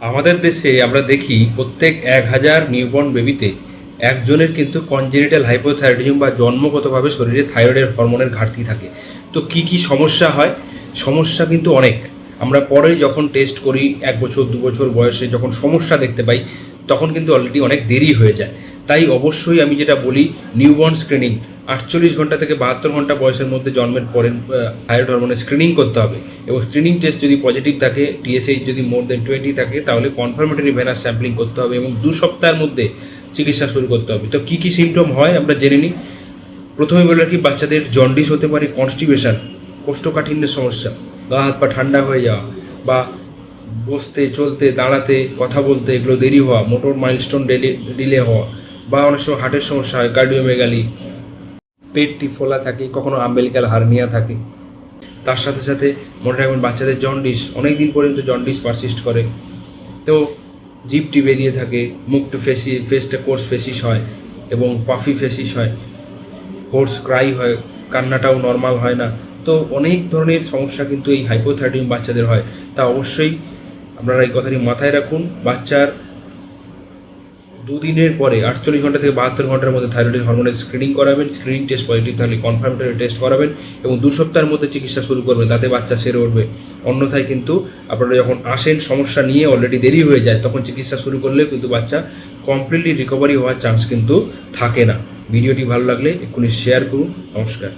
আমাদের দেশে আমরা দেখি প্রত্যেক এক হাজার নিউবর্ন বেবিতে একজনের কিন্তু কনজেনিটাল হাইপোথাইরয়েডিজম বা জন্মগতভাবে শরীরে থাইরয়েডের হরমোনের ঘাটতি থাকে। তো কি কি সমস্যা হয়? সমস্যা কিন্তু অনেক। আমরা পরেই যখন টেস্ট করি, এক বছর, দু বছর বয়সে যখন সমস্যা দেখতে পাই, তখন কিন্তু অলরেডি অনেক দেরি হয়ে যায়। তাই অবশ্যই আমি যেটা বলি নিউবর্ন স্ক্রিনিং আটচল্লিশ ঘণ্টা থেকে বাহাত্তর ঘণ্টা বয়সের মধ্যে জন্মের পরে থাইরয়েড হরমোনের স্ক্রিনিং করতে হবে। এবং স্ক্রিনিং টেস্ট যদি পজিটিভ থাকে টিএসএইচ যদি মোর দেন টোয়েন্টি থাকে, তাহলে কনফার্মেটরি ভেনাস স্যাম্পলিং করতে হবে এবং দু সপ্তাহের মধ্যে চিকিৎসা শুরু করতে হবে। তো কী কী সিমটম হয় আমরা জেনে নিই। প্রথমে বলে রাখি, বাচ্চাদের জন্ডিস হতে পারে কনস্টিবেশন কোষ্ঠকাঠিন্যের সমস্যা, গা হাত পা ঠান্ডা হয়ে যাওয়া বা বসতে, চলতে, দাঁড়াতে, কথা বলতে, এগুলো দেরি হওয়া, মোটর মাইলস্টোন ডেলে ডিলে হওয়া বা অনেক সময় হার্টের সমস্যা হয় কার্ডিওমেগালি পেটটি ফোলা থাকে, কখনো আম্বেলিকাল হার্নিয়া থাকে। তার সাথে সাথে মনে রাখবেন বাচ্চাদের জন্ডিস অনেক দিন পর্যন্ত জন্ডিস পারসিস্ট করে। তো জিপটি বেরিয়ে থাকে, মুখটি ফেসি ফেসটা কোর্স ফেসিস হয় এবং পাফি ফেসিস হয়। হোর্স ক্রাই হয়, কান্নাটাও নর্মাল হয় না। তো অনেক ধরনের সমস্যা কিন্তু এই হাইপোথাইরয়েডিজম বাচ্চাদের হয়। তা অবশ্যই আপনারা এই কথাটি মাথায় রাখুন। বাচ্চার দুদিনের পরে, আটচল্লিশ ঘণ্টা থেকে বাহাত্তর ঘণ্টার মধ্যে থাইরয়েড হরমোনের স্ক্রিনিং করাবেন স্ক্রিনিং টেস্ট পজিটিভ তাহলে কনফার্মেটরি টেস্ট করাবেন এবং দু সপ্তাহের মধ্যে চিকিৎসা শুরু করবেন, তাতে বাচ্চা সেরে উঠবে। অন্যথায় কিন্তু আপনারা যখন আসেন, সমস্যা নিয়ে অলরেডি দেরি হয়ে যায়, তখন চিকিৎসা শুরু করলে কিন্তু বাচ্চা কমপ্লিটলি রিকভারি হওয়ার চান্স কিন্তু থাকে না। ভিডিওটি ভালো লাগলে এক্ষুনি শেয়ার করুন। নমস্কার।